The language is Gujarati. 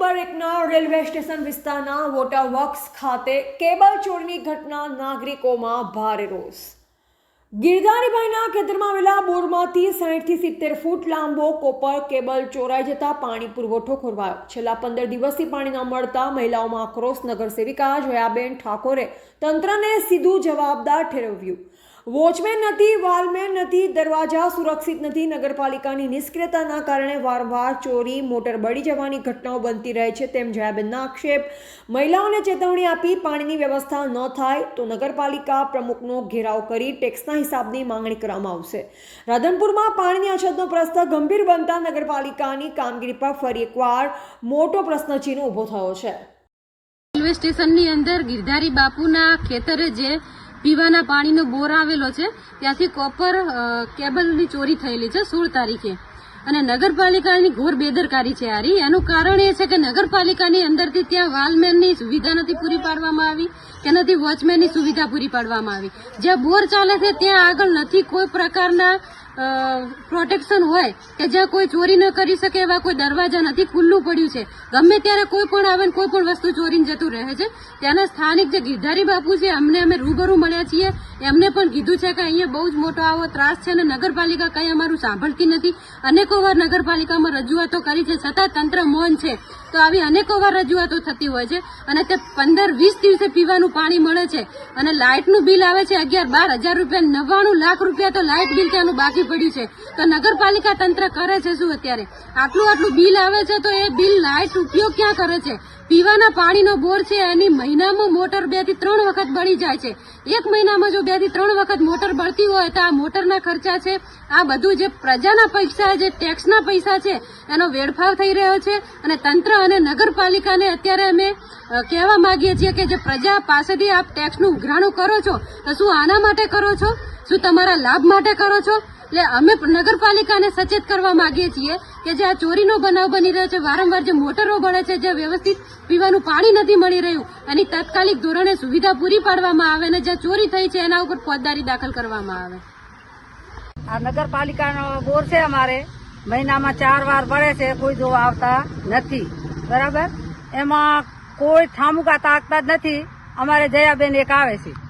નંબર એકના રેલવે સ્ટેશન વિસ્તારના વોટા વર્ક્સ ખાતે કેબલ ચોરીની ઘટના નાગરિકોમાં ભારે રોષ. ગિરધારીભાઈના ખેતરમાં આવેલા બોરમાંથી સાહીઠથી સિત્તેર ફૂટ લાંબો કોપર કેબલ ચોરાઈ જતા પાણી પુરવઠો ખોરવાયો. છેલ્લા પંદર દિવસથી પાણી ન મળતા મહિલાઓમાં આક્રોશ નગરસેવિકા જયાબેન ઠાકોરે તંત્રને સીધું જવાબદાર ઠેરવ્યું. વોચમેન નથી, વાલમેન નથી, દરવાજા સુરક્ષિત નથી, નગરપાલિકાની નિષ્ક્રિયતાના કારણે વારંવાર ચોરી, મોટર બળી જવાની ઘટનાઓ બનતી રહે છે તેમ જયાબેનના આક્ષેપ. મહિલાઓને ચેતવણી આપી પાણીની વ્યવસ્થા ન થાય તો નગરપાલિકા પ્રમુખનો ઘેરાવ કરી ટેક્સના હિસાબની માંગણી કરવામાં આવશે. રાધનપુરમાં પાણીની અછતનો પ્રશ્ન ગંભીર બનતા નગરપાલિકાની કામગીરી પર ફરી એકવાર મોટો પ્રશ્નચિહ્ન ઊભો થયો છે. રેલવે સ્ટેશનની અંદર ગિરધારી બાપુના ખેતરે જે પીવાના પાણીનો બોર આવેલો છે, ત્યાંથી કોપર કેબલની ચોરી થયેલી છે સોળ તારીખે. અને નગરપાલિકાની ઘોર બેદરકારી છે આરી. એનું કારણ એ છે કે નગરપાલિકાની અંદરથી ત્યાં વાલમેનની સુવિધા નથી પૂરી પાડવામાં આવી, કે નથી વોચમેનની સુવિધા પૂરી પાડવામાં આવી. જ્યાં બોર ચાલે છે, ત્યાં આગળ નથી કોઈ પ્રકારના પ્રોટેક્શન હોય કે જ્યાં કોઈ ચોરી ન કરી શકે એવા કોઈ દરવાજા નથી, ખુલ્લું પડ્યું છે. ગમે ત્યારે કોઈ પણ આવે ને કોઈ પણ વસ્તુ ચોરીને જતું રહે છે. ત્યાંના સ્થાનિક જે ગીધારી બાપુ છે અમને અમે રૂબરૂ મળ્યા છીએ. એમને પણ કીધું છે કે અહીંયા બહુ જ મોટો આવો ત્રાસ છે અને નગરપાલિકા કંઈ અમારું સાંભળતી નથી. અનેકો વાર નગરપાલિકામાં રજૂઆતો કરી છે. છતાં તંત્ર મૌન છે. તો આવી અનેકો વાર રજૂઆતો થતી હોય છે. અને તે પંદર વીસ દિવસે પીવાનું પાણી મળે છે. અને લાઇટનું બિલ આવે છે અગિયાર બાર હજાર રૂપિયા. નવ્વાણું લાખ રૂપિયા તો લાઇટ બિલ ત્યાંનું બાકી પડ્યું છે. તો નગરપાલિકા તંત્ર કરે છે શું અત્યારે? આટલું આટલું બિલ આવે છે તો એ બિલ લાઇટ ઉપયોગ ક્યાં કરે છે? પીવાના પાણીનો બોર છે, એની મહિનામાં મોટર બેથી ત્રણ વખત બળી જાય છે. એક મહિનામાં જો બેથી ત્રણ વખત મોટર બળતી હોય, તો આ મોટરના ખર્ચા છે. આ બધું જે પ્રજાના પૈસા જે ટેક્સના પૈસા છે, એનો વેડફાવ થઈ રહ્યો છે. અને તંત્ર અને નગરપાલિકાને અત્યારે અમે કહેવા માંગીએ છીએ કે જે પ્રજા પાસેથી આપ ટેક્સનું ઉઘરાણું કરો છો, તો શું આના માટે કરો છો? શું તમારા લાભ માટે કરો છો? એટલે અમે નગરપાલિકાને સચેત કરવા માંગીએ છીએ કે જે આ ચોરીનો બનાવ બની રહ્યો છે, વારંવાર જે મોટરો બળે છે, જે વ્યવસ્થિત પીવાનું પાણી નથી મળી રહ્યું, એની તાત્કાલિક ધોરણે સુવિધા પૂરી પાડવામાં આવે અને જ્યાં ચોરી થઈ છે, એના ઉપર ફોજદારી દાખલ કરવામાં આવે. આ નગરપાલિકાનો બોર છે અમારે. મહિનામાં ચાર વાર પડે છે, કોઈ જોવા આવતા નથી. બરાબર? એમાં કોઈ ઠામુકા તાકતા જ નથી. અમારે જયાબેન એક આવે છે.